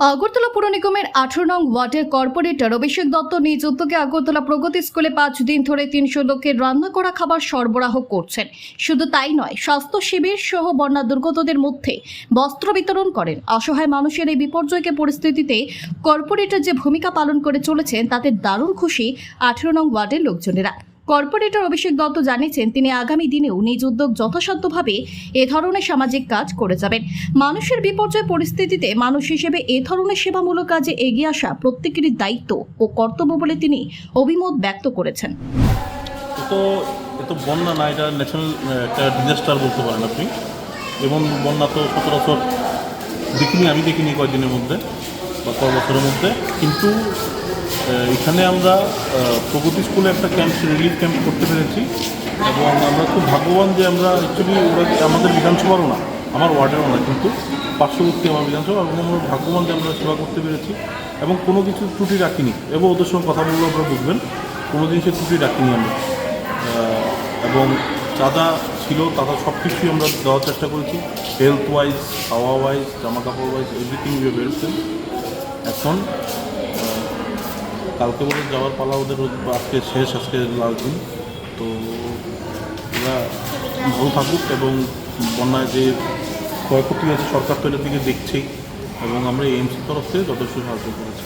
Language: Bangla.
আগরতলা পুর নিগমের আঠারো নং ওয়ার্ডের কর্পোরেটর অভিষেক দত্ত নিজ উদ্যোগে আগরতলা প্রগতি স্কুলে পাঁচ দিন ধরে তিনশো লোকের রান্না করা খাবার সরবরাহ করছেন। শুধু তাই নয়, স্বাস্থ্য শিবির সহ বন্যা দুর্গতদের মধ্যে বস্ত্র বিতরণ করেন। অসহায় মানুষের এই বিপর্যয়কে পরিস্থিতিতে কর্পোরেটর যে ভূমিকা পালন করে চলেছেন, তাতে দারুণ খুশি আঠারো নং ওয়ার্ডের লোকজনেরা। কর্পোরেটর অভিষেক দত্ত জানিয়েছেন, তিনি আগামী দিনেও নিজ উদ্যোগ যথাসাধ্যভাবে এ ধরনের সামাজিক কাজ করে যাবেন। মানুষের বিপর্যয় পরিস্থিতিতে মানুষ হিসেবে এ ধরনের সেবামূলক কাজে এগিয়ে আসা প্রত্যেকেরই দায়িত্ব ও কর্তব্য বলে তিনি অভিমত ব্যক্ত করেছেন। তো বন্যা না, এটা ন্যাশনাল একটা ডিজাস্টার বলতে পারেন আপনি। এবং বন্যা তো সচরাচর দেখিনি, আমি দেখিনি কয়েকদিনের মধ্যে। বা বছরের মধ্যে। কিন্তু এখানে আমরা প্রগতি স্কুলে একটা ক্যাম্প রিলিফ ক্যাম্প করতে পেরেছি। এবং আমরা খুব ভাগ্যবান যে আমরা অ্যাকচুয়ালি ওরা আমাদের বিধানসভারও না, আমার ওয়ার্ডেরও না, কিন্তু পার্শ্ববর্তী আমার বিধানসভা, এবং আমরা ভাগ্যবান যে আমরা সেবা করতে পেরেছি। এবং কোনো কিছু ত্রুটি রাখিনি, এবং ওদের সঙ্গে কথা বললে আপনারা বুঝবেন কোনো জিনিসের ত্রুটি রাখিনি আমরা। এবং চাঁদা ছিল তারা সব কিছুই আমরা দেওয়ার চেষ্টা করেছি। হেলথ ওয়াইজ খাওয়া ওয়াইজ জামা কাপড় ওয়াইজ এভরিথিং উই বেরোচ্ছেন এখন কালকে বলে যাওয়ার পালা ওদের আজকে শেষ, আজকে লাস্ট দিন। তো ওরা ভালো থাকুক এবং বন্যায় যে ক্ষয়ক্ষতি আছে সরকার তো এটা দিকে দেখছেই এবং আমরা এমসির তরফ থেকে যথেষ্ট সাহায্য করেছি।